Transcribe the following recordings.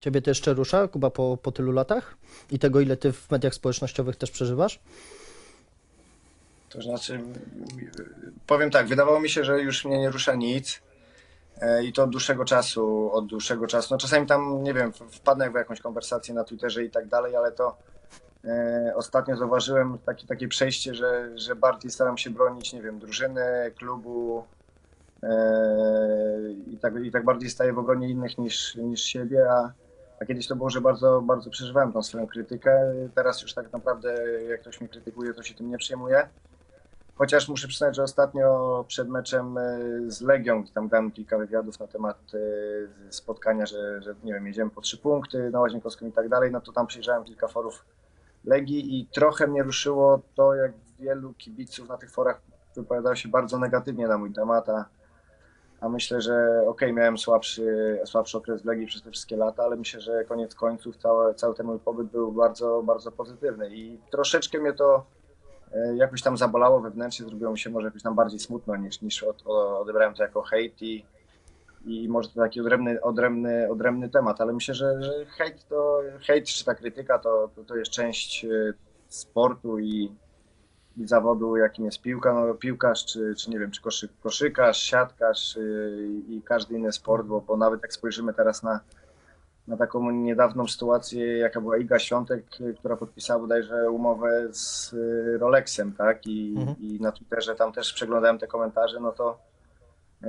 Ciebie to jeszcze rusza, Kuba, po, po tylu latach? I tego, ile ty w mediach społecznościowych też przeżywasz? To znaczy, powiem tak, wydawało mi się, że już mnie nie rusza nic e, i to od dłuższego czasu, od dłuższego czasu. No czasami tam, nie wiem, wpadnę w jakąś konwersację na Twitterze i tak dalej, ale to e, ostatnio zauważyłem takie, takie przejście, że, że bardziej staram się bronić, nie wiem, drużyny, klubu e, i, tak, i tak bardziej staję w obronie innych niż, niż siebie, a, a kiedyś to było, że bardzo, bardzo przeżywałem tą swoją krytykę. Teraz już tak naprawdę, jak ktoś mnie krytykuje, to się tym nie przejmuję. Chociaż muszę przyznać, że ostatnio przed meczem e, z Legią, tam dałem kilka wywiadów na temat e, spotkania, że, że nie wiem, jedziemy po trzy punkty na Łazienkowską i tak dalej, no to tam przyjrzałem kilka forów Legii i trochę mnie ruszyło to, jak wielu kibiców na tych forach wypowiadało się bardzo negatywnie na mój temat, a, a myślę, że okej, miałem słabszy, słabszy okres w Legii przez te wszystkie lata, ale myślę, że koniec końców cały, cały ten mój pobyt był bardzo, bardzo pozytywny. I troszeczkę mnie to e, jakoś tam zabolało wewnętrznie, zrobiło mi się może jakoś tam bardziej smutno niż, niż od, odebrałem to jako hejt i, i może to taki odrębny, odrębny, odrębny temat, ale myślę, że, że hejt to, hejt czy ta krytyka to, to, to jest część e, sportu i zawodu, jakim jest piłka, no piłkarz, czy, czy nie wiem, czy koszy, koszykarz, siatkarz yy, i każdy inny sport, bo, bo nawet jak spojrzymy teraz na, na taką niedawną sytuację, jaka była Iga Świątek, yy, która podpisała bodajże umowę z yy, Rolexem, tak, i, Mhm. i na Twitterze tam też przeglądałem te komentarze, no to yy,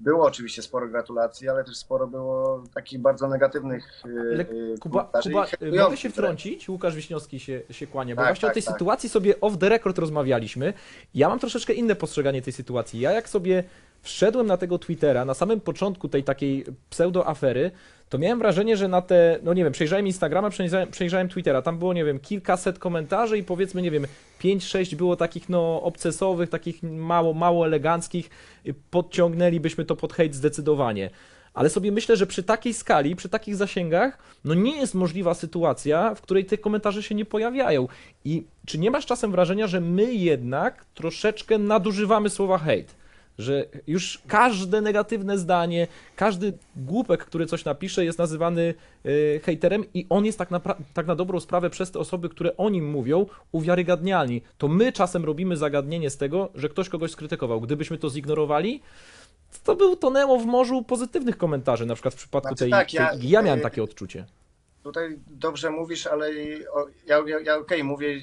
było oczywiście sporo gratulacji, ale też sporo było takich bardzo negatywnych yy, Ale yy, Kuba, Kuba mogę się wtrącić? Łukasz Wiśniowski się, się kłania, bo Tak, właśnie o tak, tej tak. sytuacji sobie off the record rozmawialiśmy. Ja mam troszeczkę inne postrzeganie tej sytuacji. Ja jak sobie wszedłem na tego Twittera, na samym początku tej takiej pseudo-afery, to miałem wrażenie, że na te, no nie wiem, przejrzałem Instagrama, przejrzałem, przejrzałem Twittera, tam było, nie wiem, kilkaset komentarzy i powiedzmy, nie wiem, 5-6 było takich, no, obcesowych, takich mało, mało eleganckich, podciągnęlibyśmy to pod hejt zdecydowanie. Ale sobie myślę, że przy takiej skali, przy takich zasięgach, no nie jest możliwa sytuacja, w której te komentarze się nie pojawiają. I czy nie masz czasem wrażenia, że my jednak troszeczkę nadużywamy słowa hejt? Że już każde negatywne zdanie, każdy głupek, który coś napisze, jest nazywany y, hejterem i on jest tak na, tak na dobrą sprawę przez te osoby, które o nim mówią, uwiarygadnialni. To my czasem robimy zagadnienie z tego, że ktoś kogoś skrytykował. Gdybyśmy to zignorowali, to był tonęło w morzu pozytywnych komentarzy, na przykład w przypadku Znaczy tej, tak, tej ja- Igi. Ja miałem y- takie odczucie. Tutaj dobrze mówisz, ale ja, ja, ja okej, mówię,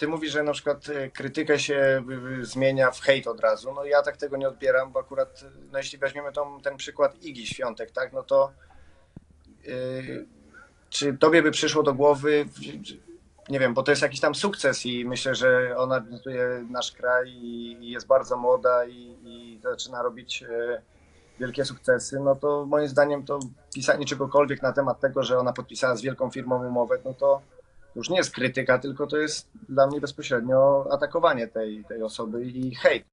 ty mówisz, że na przykład e, krytykę się y, zmienia w hejt od razu. No ja tak tego nie odbieram, bo akurat, no jeśli weźmiemy tą, ten przykład Igi Świątek, tak, no to y, czy tobie by przyszło do głowy, nie wiem, bo to jest jakiś tam sukces i myślę, że ona reprezentuje nasz kraj i, jest bardzo młoda i, i zaczyna robić e, wielkie sukcesy, no to moim zdaniem to pisanie czegokolwiek na temat tego, że ona podpisała z wielką firmą umowę, no to już nie jest krytyka, tylko to jest dla mnie bezpośrednio atakowanie tej, tej osoby i hejt.